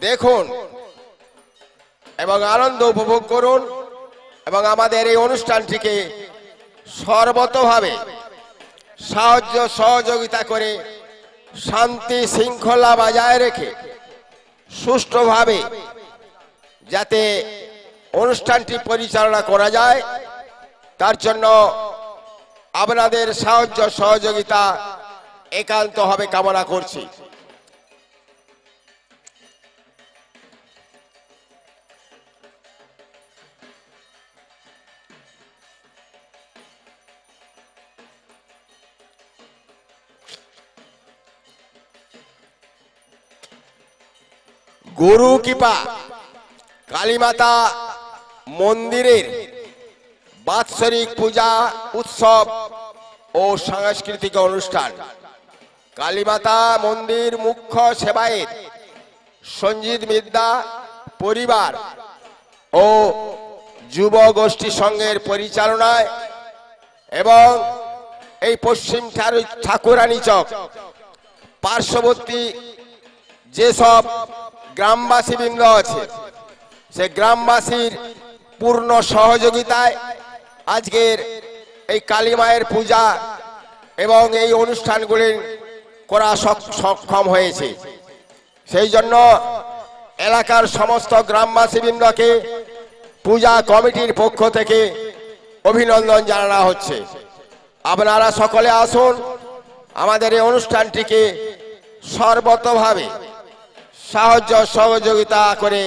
দেখুন। এবং আনন্দ উপভোগ করুন। এবং আমাদের এই অনুষ্ঠানটিকে সর্বতভাবে সাহায্য সহযোগিতা করে শান্তি শৃঙ্খলা বজায় রেখে সুষ্ঠুভাবে যাতে অনুষ্ঠানটি পরিচালনা করা যায়, তার জন্য আপনাদের সাহায্য সহযোগিতা একান্তভাবে কামনা করছি। গুরু কৃপা। কালীমাতা মন্দিরের বাৎসরিক পূজা, উৎসব ও সাংস্কৃতিক অনুষ্ঠান। কালীমাতা মন্দির মুখ্য সেবায়েত সঞ্জিত মিদ্যা পরিবার ও যুব গোষ্ঠী সংঘের পরিচালনায় এবং এই পশ্চিম ঠাকুরানী চক। পার্শ্ববর্তী যেসব গ্রামবাসী বৃন্দ আছে, সে গ্রামবাসীর পূর্ণ সহযোগিতায় আজকের এই কালী মায়ের পূজা এবং এই অনুষ্ঠানগুলি করা সক্ষম হয়েছে। সেই জন্য এলাকার সমস্ত গ্রামবাসী বৃন্দকে পূজা কমিটির পক্ষ থেকে অভিনন্দন জানানো হচ্ছে। আপনারা সকলে আসুন, আমাদের এই অনুষ্ঠানটিকে সর্বতভাবে সাহায্য সহযোগিতা করে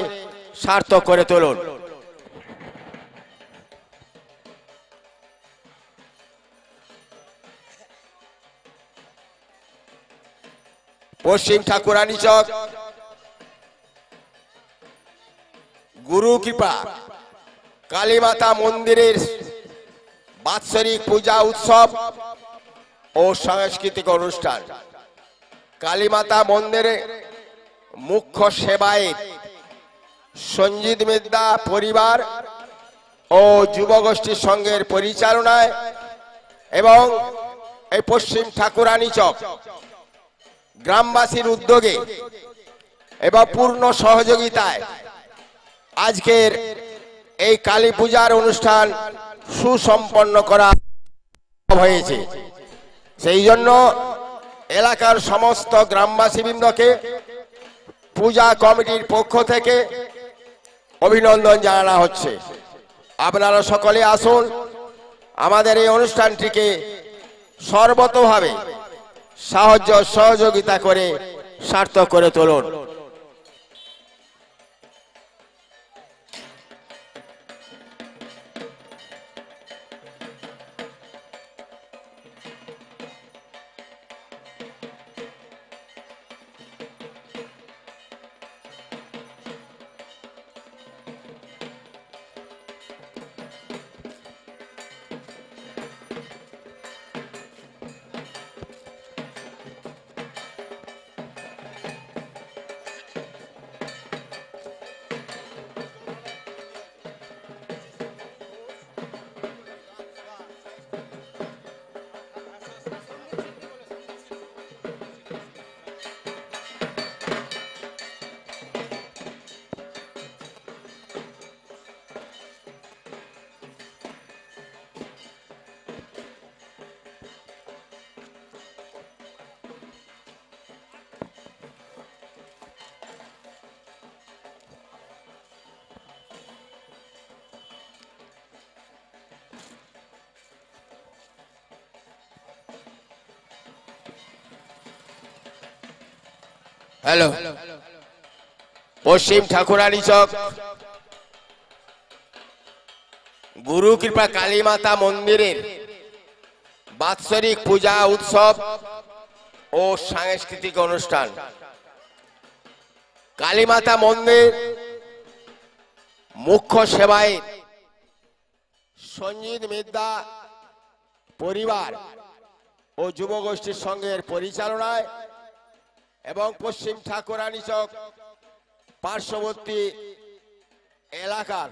সার্থক করে তুলুন। পশ্চিম ঠাকুরানী চক। গুরু কৃপা। কালীমাতা মন্দিরের বাৎসরিক পূজা উৎসব ও সাংস্কৃতিক অনুষ্ঠান। কালীমাতা মন্দিরে মুখ্য সেবায় সঞ্জিত মিদ্যা পরিবার ও যুবগোষ্ঠী সংঘের পরিচালনায় এবং এই পশ্চিম ঠাকুরানী চক গ্রামবাসীর উদ্যোগে এবং পূর্ণ সহযোগিতায় আজকের এই কালী পূজার অনুষ্ঠান সুসম্পন্ন করা হয়েছে। সেই জন্য এলাকার সমস্ত গ্রামবাসীবৃন্দকে পূজা কমিটির পক্ষ থেকে অভিনন্দন জানানো হচ্ছে। আপনারা সকলে আসুন। আমাদের এই অনুষ্ঠানটিকে সর্বতভাবে সাহায্য, সহযোগিতা করে সার্থক করে তুলুন। হ্যালো। পশ্চিম ঠাকুরানী চক। গুরু কৃপা কালী মাতা মন্দিরের বাৎসরিক পূজা উৎসব ও সাংস্কৃতিক অনুষ্ঠান। কালীমাতা মন্দির মুখ্য সেবায় সঞ্জিত মিদ্যা পরিবার ও যুবগোষ্ঠীর সঙ্গের পরিচালনায় এবং পশ্চিম ঠাকুরানী চক পার্শ্ববর্তী এলাকার